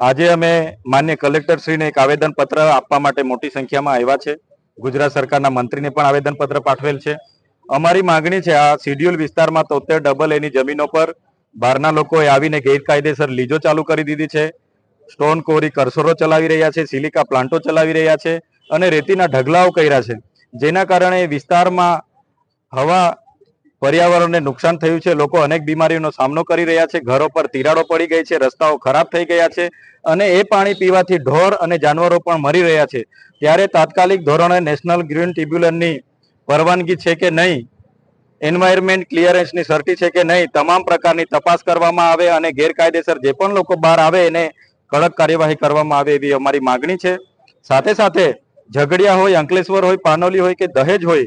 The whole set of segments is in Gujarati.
આજે અમે માન્ય કલેક્ટરશ્રીને એક આવેદનપત્ર આપવા માટે મોટી સંખ્યામાં આવ્યા છે. ગુજરાત સરકારના મંત્રીને પણ આવેદનપત્ર પાઠવેલ છે. અમારી માંગણી છે, આ શિડ્યુલ વિસ્તારમાં તોતેર ડબલ એની જમીનો પર બહારના લોકોએ આવીને ગેરકાયદેસર લીજો ચાલુ કરી દીધી છે. સ્ટોન કોરી કરસરો ચલાવી રહ્યા છે, સિલિકા પ્લાન્ટો ચલાવી રહ્યા છે અને રેતીના ઢગલાઓ કર્યા છે. જેના કારણે વિસ્તારમાં હવા પર્યાવરણને નુકસાન થયું છે. લોકો અનેક બીમારીઓનો સામનો કરી રહ્યા છે. ઘરો પર તિરાડો પડી ગઈ છે. રસ્તાઓ ખરાબ થઈ ગયા છે અને એ પાણી પીવાથી ઢોર અને જાનવરો પણ મરી રહ્યા છે. ત્યારે તાત્કાલિક ધોરણે નેશનલ ગ્રીન ટ્રિબ્યુનલની પરવાનગી છે કે નહીં, એન્વાયરમેન્ટ ક્લિયરન્સની સર્ટી છે કે નહીં, તમામ પ્રકારની તપાસ કરવામાં આવે અને ગેરકાયદેસર જે પણ લોકો બહાર આવે એને કડક કાર્યવાહી કરવામાં આવે એવી અમારી માગણી છે. સાથે સાથે ઝઘડિયા હોય, અંકલેશ્વર હોય, પાનોલી હોય કે દહેજ હોય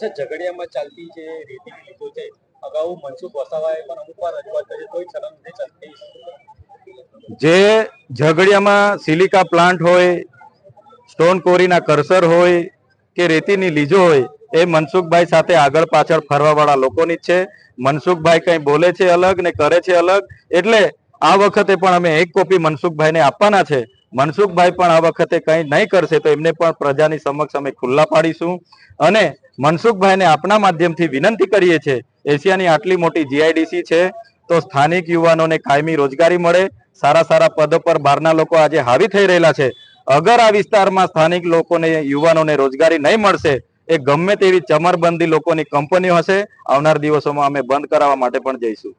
અચ્છા, ઝઘડિયામાં ચાલતી જે રેતીની લીધો છે, અગાઉ મનસુખ વસાવાએ પણ અમુક વાર રજૂઆત કરી, કોઈ ચલણ નથી ચાલતી. જે ઝઘડિયામાં સિલિકા પ્લાન્ટ હોય, સ્ટોન કોરીના કરસર હોય કે રેતીની લીજો હોય, એ મનસુખભાઈ સાથે આગળ પાછળ ફરવાવાળા લોકોની જ છે. મનસુખભાઈ કંઈ બોલે છે અલગ ને કરે છે અલગ, એટલે આ વખતે પણ અમે એક કોપી મનસુખભાઈને આપવાના છે. મનસુખભાઈ પણ આ વખતે કંઈ નહીં કરશે તો એમને પણ પ્રજાની સમક્ષ અમે ખુલ્લા પાડીશું. અને મનસુખભાઈને આપના માધ્યમથી વિનંતી કરીએ છીએ, એશિયાની આટલી મોટી જીઆઈડીસી છે, તો સ્થાનિક યુવાનોને કાયમી રોજગારી મળે. સારા સારા પદો પર બહારના લોકો આજે હાવી થઈ રહેલા છે. અગર આ વિસ્તારમાં સ્થાનિક લોકોને, યુવાનોને રોજગારી નહીં મળશે, એ ગમે તેવી ચમરબંધી લોકોની કંપનીઓ હશે. આવનાર દિવસોમાં અમે બંધ કરાવવા માટે પણ જઈશું.